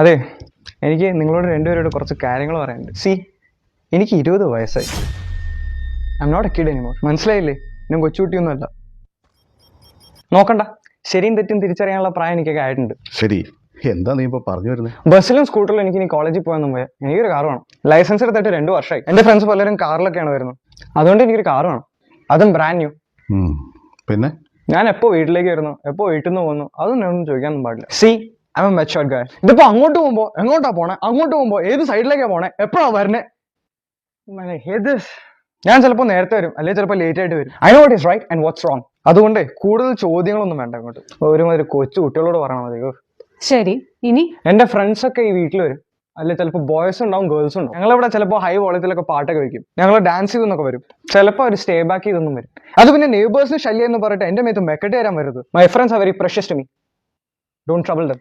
അതെ എനിക്ക് നിങ്ങളോട് രണ്ടുപേരോട് കുറച്ച് കാര്യങ്ങൾ പറയാനുണ്ട്. സി എനിക്ക് ഇരുപത് വയസ്സായി. I'm not a kid anymore മനസ്സിലായില്ലേ? ഞാൻ കൊച്ചുകുട്ടിയൊന്നുമല്ല. നോക്കണ്ട. ശരിയും തെറ്റും തിരിച്ചറിയാനുള്ള പ്രായം എനിക്കൊക്കെ ആയിട്ടുണ്ട്. ശരി. എന്താ നീ ഇപ്പൊ പറഞ്ഞു വരുന്നത് ബസ്സിലും സ്കൂട്ടറിലും എനിക്ക് ഇനി കോളേജിൽ പോകാൻ പോയാൽ എനിക്കൊരു കാർ വേണം. ലൈസൻസ് എടുത്തിട്ട് രണ്ട് വർഷമായി. എന്റെ ഫ്രണ്ട്സ് പലരും കാറിലൊക്കെയാണ് വരുന്നത്. അതുകൊണ്ട് എനിക്കൊരു കാർ വേണം. അതും ബ്രാൻഡ് ന്യൂ പിന്നെ? ഞാൻ എപ്പോ വീട്ടിലേക്ക് വരുന്നു? എപ്പോ വീട്ടിൽ നിന്ന് പോകുന്നു? അതൊന്നും ചോദിക്കാനൊന്നും പാടില്ല. സി ഐ എം മെച്ചുവർഡ് ഗായ് ഇതിപ്പോ അങ്ങോട്ട് പോകുമ്പോ എങ്ങോട്ടാ പോണേ? അങ്ങോട്ട് പോകുമ്പോ ഏത് സൈഡിലേക്കാ പോണേ? എപ്പോഴാ വരണേ? ഞാൻ ചിലപ്പോൾ നേരത്തെ വരും അല്ലെങ്കിൽ ചിലപ്പോൾ ലേറ്റ് ആയിട്ട് വരും. I know what is right and what's wrong അതുകൊണ്ട് കൂടുതൽ ചോദ്യങ്ങളൊന്നും വേണ്ട അങ്ങോട്ട് ഒരുമാതിരി കൊച്ചു കുട്ടികളോട് പറയണം മതി ഉഫ്. ശരി ഇനി? എന്റെ ഫ്രണ്ട്സ് ഒക്കെ ഈ വീട്ടിൽ വരും. അല്ലെ ചിലപ്പോൾ ബോയ്സ് ഉണ്ടാവും ഗേൾസ് ഉണ്ടാവും. ഞങ്ങളിവിടെ ചിലപ്പോൾ ഹൈ വോളത്തിലൊക്കെ പാട്ടൊക്കെ വെക്കും. ഞങ്ങൾ ഡാൻസ് ചെയ്തെന്നൊക്കെ വരും. ചിലപ്പോൾ അവർ സ്റ്റേ ബാക്ക് ചെയ്തൊന്നും വരും. അത് പിന്നെ നെയ്ബേഴ്സിന് ശല്യം എന്ന് പറഞ്ഞിട്ട് എന്റെ മേത്ത് മെക്കട്ടി തരാൻ വരുന്നത് my friends are very precious to me don't trouble them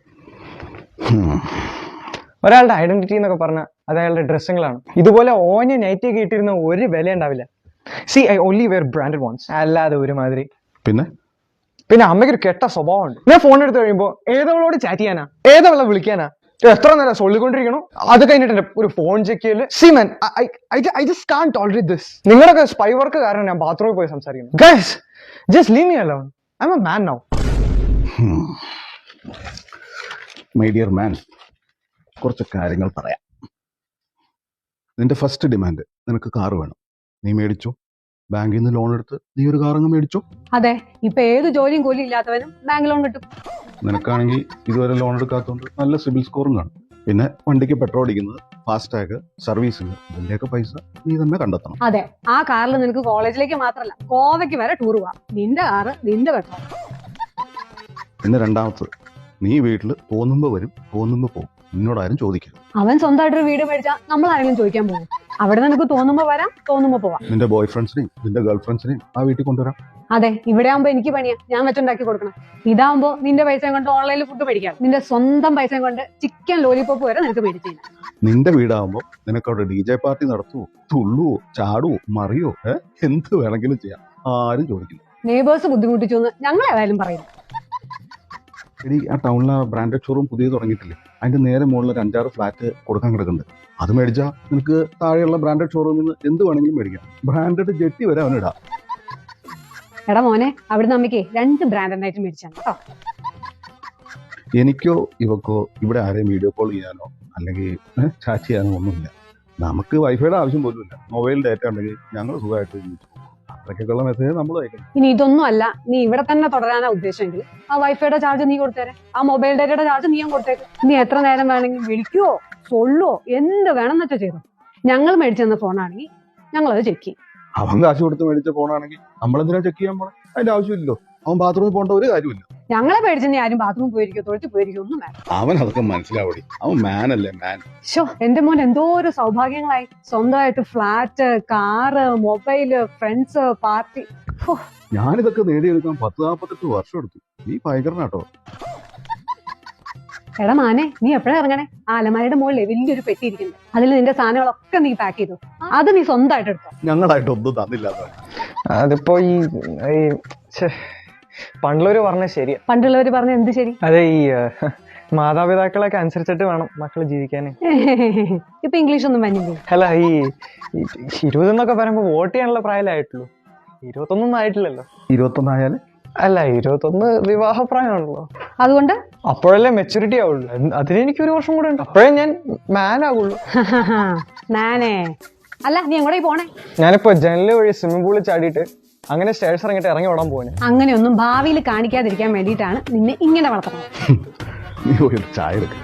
ഒരാളുടെ ഐഡന്റിറ്റി എന്നൊക്കെ പറഞ്ഞാൽ അത് അയാളുടെ ഡ്രസ്സുകളാണ് ഇതുപോലെ ഓഞ്ഞ നൈറ്റ് കിട്ടിയിരുന്ന ഇട്ടിരുന്ന ഒരു വില ഉണ്ടാവില്ല. See I only wear branded ones അല്ലാതെ ഒരുമാതിരി. പിന്നെ? പിന്നെ അമ്മയ്ക്ക് ഒരു കെട്ട സ്വഭാവമുണ്ട്. ഞാൻ ഫോൺ എടുത്ത് കഴിയുമ്പോൾ ഏതവളോട് ചാറ്റ് ചെയ്യാനാ? ഏതവളെ വിളിക്കാനാ? എത്ര നേരം സൊള്ളിക്കൊണ്ടിരിക്കണോ? അത് കഴിഞ്ഞിട്ട് എന്റെ ഒരു ഫോൺ ചെക്ക് ചെയ്യൽ. C'mon I just can't tolerate this നിങ്ങളൊക്കെ സ്പൈ വർക്ക് കാരണം ഞാൻ ബാത്റൂമിൽ പോയി സംസാരിക്കുന്നു. Guys just leave me alone I'm a man now my dear man കുറച്ച് കാര്യങ്ങൾ പറയാം. നിന്റെ ഫസ്റ്റ് ഡിമാൻഡ് നിനക്ക് കാർ വേണം. നീ മേടിച്ചോ? ബാങ്കിൽ നിന്ന് ലോൺ എടുത്ത് നീ ഒരു കാർ അങ്ങ് മേടിച്ചോ? അതെ ഇപ്പൊ ഏത് ജോലിയും കൂലി ഇല്ലാത്തവനും ബാങ്ക് ലോൺ കിട്ടും. നിനക്കാണെങ്കിൽ ഇതുവരെ ലോൺ എടുക്കാത്തതുകൊണ്ട് നല്ല സിബിൽ സ്കോറും കാണും പിന്നെ വണ്ടിക്ക് പെട്രോൾ അടിക്കുന്നത് ഫാസ്ടാഗ് സർവീസിന് ഇതിന്റെയൊക്കെ പൈസ നീ തന്നെ കണ്ടെത്തണം. അതെ ആ കാറിൽ നിനക്ക് കോളേജിലേക്ക് മാത്രമല്ല കോവയ്ക്ക് വരെ ടൂർ പോവാം. നിന്റെ കാറ് നിന്റെ പെട്രോൾ പിന്നെ രണ്ടാമത്തത് നീ വീട്ടിൽ തോന്നുമ്പോൾ വരും തോന്നുമ്പോൾ പോകും നിന്നോടാരും ചോദിക്കരുത് അവൻ സ്വന്തമായിട്ടൊരു വീട് മേടിച്ചാൽ നമ്മൾ ആരെങ്കിലും ചോദിക്കാൻ പോകും. അവിടെ നിനക്ക് തോന്നുമ്പോ വരാം തോന്നുമ്പോ പോവാം. നിന്റെ ബോയ് ഫ്രണ്ട്സിനെയും നിന്റെ ഗേൾ ഫ്രണ്ട്സിനെയും ആ വീട്ടിൽ കൊണ്ടുവരാം. അതെ ഇവിടെ ആകുമ്പോ എനിക്ക് പണിയാ. ഞാൻ വെച്ചുണ്ടാക്കി കൊടുക്കണം. ഇതാവുമ്പോ നിന്റെ പൈസ കൊണ്ട് ഓൺലൈനിൽ ഫുഡ് മേടിക്കാം. നിന്റെ സ്വന്തം പൈസ കൊണ്ട് ചിക്കൻ ലോലിപോപ്പ് വരെ നിനക്ക് മേടിച്ചു നിന്റെ വീടാവുമ്പോ നിനക്ക് അവിടെ ഡി ജെ പാർട്ടി നടത്തുവോ തുള്ളുവോ ചാടുവോ മറിയോ എന്ത് വേണമെങ്കിലും ചെയ്യാം. ആരും ചോദിക്കില്ല. നെയ്ബേഴ്സ് ബുദ്ധിമുട്ടിച്ചു എന്ന് ഞങ്ങൾ ഏതായാലും പറയും. എടി ആ ടൗണിലെ ബ്രാൻഡഡ് ഷോറൂം പുതിയ തുടങ്ങിയിട്ടില്ലേ? അതിന്റെ നേരെ മുകളിൽ ഒരു അഞ്ചാറ് ഫ്ലാറ്റ് കൊടുക്കാൻ കിടക്കുന്നുണ്ട്. അത് മേടിച്ചാൽ നിനക്ക് താഴെയുള്ള ബ്രാൻഡഡ് ഷോറൂമിൽ നിന്ന് എന്ത് വേണമെങ്കിലും മേടിക്കാം. ബ്രാൻഡഡ് ജെട്ടി വരെ അവനിടാം. എടാ മോനെ അവിടുന്ന് അമ്മയ്ക്ക് രണ്ട് ബ്രാൻഡഡ് ആയിട്ട് മേടിച്ചാണ് കേട്ടോ എനിക്കോ ഇവക്കോ ഇവിടെ ആരെയും വീഡിയോ കോൾ ചെയ്യാനോ അല്ലെങ്കിൽ ചാറ്റ് ചെയ്യാനോ ഒന്നുമില്ല. നമുക്ക് വൈഫൈയുടെ ആവശ്യം പോലും ഇല്ല മൊബൈൽ ഡാറ്റ ഉണ്ടെങ്കിൽ ഞങ്ങൾ സുഖമായിട്ട് ജീവിച്ചു പോകും. അത്രയ്ക്കൊക്കെയുള്ള മെസ്സേജ് നമ്മൾ അയക്കണം. ഇനി ഇതൊന്നും അല്ല. നീ ഇവിടെ തന്നെ തുടരാനാ ഉദ്ദേശമെങ്കിൽ. ആ വൈഫൈയുടെ ചാർജ് നീ കൊടുത്തേരെ. ആ മൊബൈൽ ഡേറ്റയുടെ ചാർജ് നീ കൊടുത്തേക്ക് നീ എത്ര നേരം വേണമെങ്കിൽ വിളിക്കുവോ സൊള്ളുവോ എന്ത് വേണം എന്നു ചെയ്തു. ഞങ്ങൾ മേടിച്ചെന്ന ഫോൺ ഫോണാണെങ്കിൽ ഞങ്ങൾ അത് ചെക്ക് ചെയ്യും. അവൻ കാശ് കൊടുത്ത് മേടിച്ച ഫോണാണെങ്കിൽ നമ്മളെന്തിനാ ചെക്ക് ചെയ്യാൻ പോണേ? അതിന്റെ ആവശ്യമില്ലല്ലോ. അവൻ ബാത്റൂമിൽ പോകേണ്ട ഒരു കാര്യമില്ല ഞങ്ങളെ പേടിച്ചെന്ന് ആരും ബാത്റൂമിൽ പോയിരിക്കോ തൊഴിച്ചു പോയിരിക്കോ ഒന്നും വേണം അവൻ അതൊക്കെ മനസ്സിലാവടി. അവൻ മാൻ അല്ലേ മാൻ. ഷോ എന്റെ മോൻ എന്തോ ഒരു സൗഭാഗ്യങ്ങളായി. സ്വന്തമായിട്ട് flat car mobile friends party ഞാനിതൊക്കെ നേടിയെടുക്കാൻ പത്ത് നാൽപ്പത്തെട്ട് വർഷം എടുത്തു. നീ ഭയങ്കരനാട്ടോ. എടാ മാനെ നീ എപ്പോഴാ ഇറങ്ങണേ? ആ അലമാരയുടെ മുകളിൽ വലിയൊരു പെട്ടി ഇരിക്കുന്നത് അതിൽ നിന്റെ സാധനങ്ങളൊക്കെ നീ പാക്ക് ചെയ്തു. അത് നീ സ്വന്തമായിട്ട് എടുത്തോ? ഞങ്ങളായിട്ട് ഒന്നും തന്നില്ല. അതിപ്പോ ഈ പണ്ടുള്ളവര് പറഞ്ഞ ശരി പണ്ടുള്ളവര് പറഞ്ഞ എന്ത് ശരി? അതെ ഈ മാതാപിതാക്കളൊക്കെ അനുസരിച്ചിട്ട് വേണം മക്കൾ ജീവിക്കാനേ. ഇപ്പൊ ഇംഗ്ലീഷ് ഒന്നും വന്നില്ലേ? അല്ല ഈ ഇരുപത് എന്നൊക്കെ പറയുമ്പോൾ വോട്ട് ചെയ്യാനുള്ള പ്രായമായിട്ടുള്ളൂ. ഇരുപത്തൊന്നും ആയിട്ടില്ലല്ലോ. ഇരുപത്തൊന്നായാൽ? അല്ല ഇരുപത്തൊന്ന് വിവാഹപ്രായമാണല്ലോ. അതുകൊണ്ട്? അപ്പോഴല്ലേ മെച്ചൂരിറ്റി ആവുള്ളൂ. അതിന് എനിക്ക് ഒരു വർഷം കൂടെ ഉണ്ട് അപ്പോഴേ ഞാൻ മാൻ ആകുള്ളൂ മാനേ അല്ല നീ എങ്ങോട്ടേ പോണേ? ഞാനിപ്പോ ജനൽ വഴി സ്വിമ്മിംഗ് പൂളിൽ ചാടിയിട്ട് അങ്ങനെ സ്റ്റേഴ്സ് ഇറങ്ങിയിട്ട് ഇറങ്ങി ഓടാൻ പോകുന്നു അങ്ങനെയൊന്നും ഭാവിയിൽ കാണിക്കാതിരിക്കാൻ വേണ്ടിയിട്ടാണ് നിന്നെ ഇങ്ങനെ വളർത്തുന്നത്. നീ പോയി ഒരു ചായ എടുക്കുക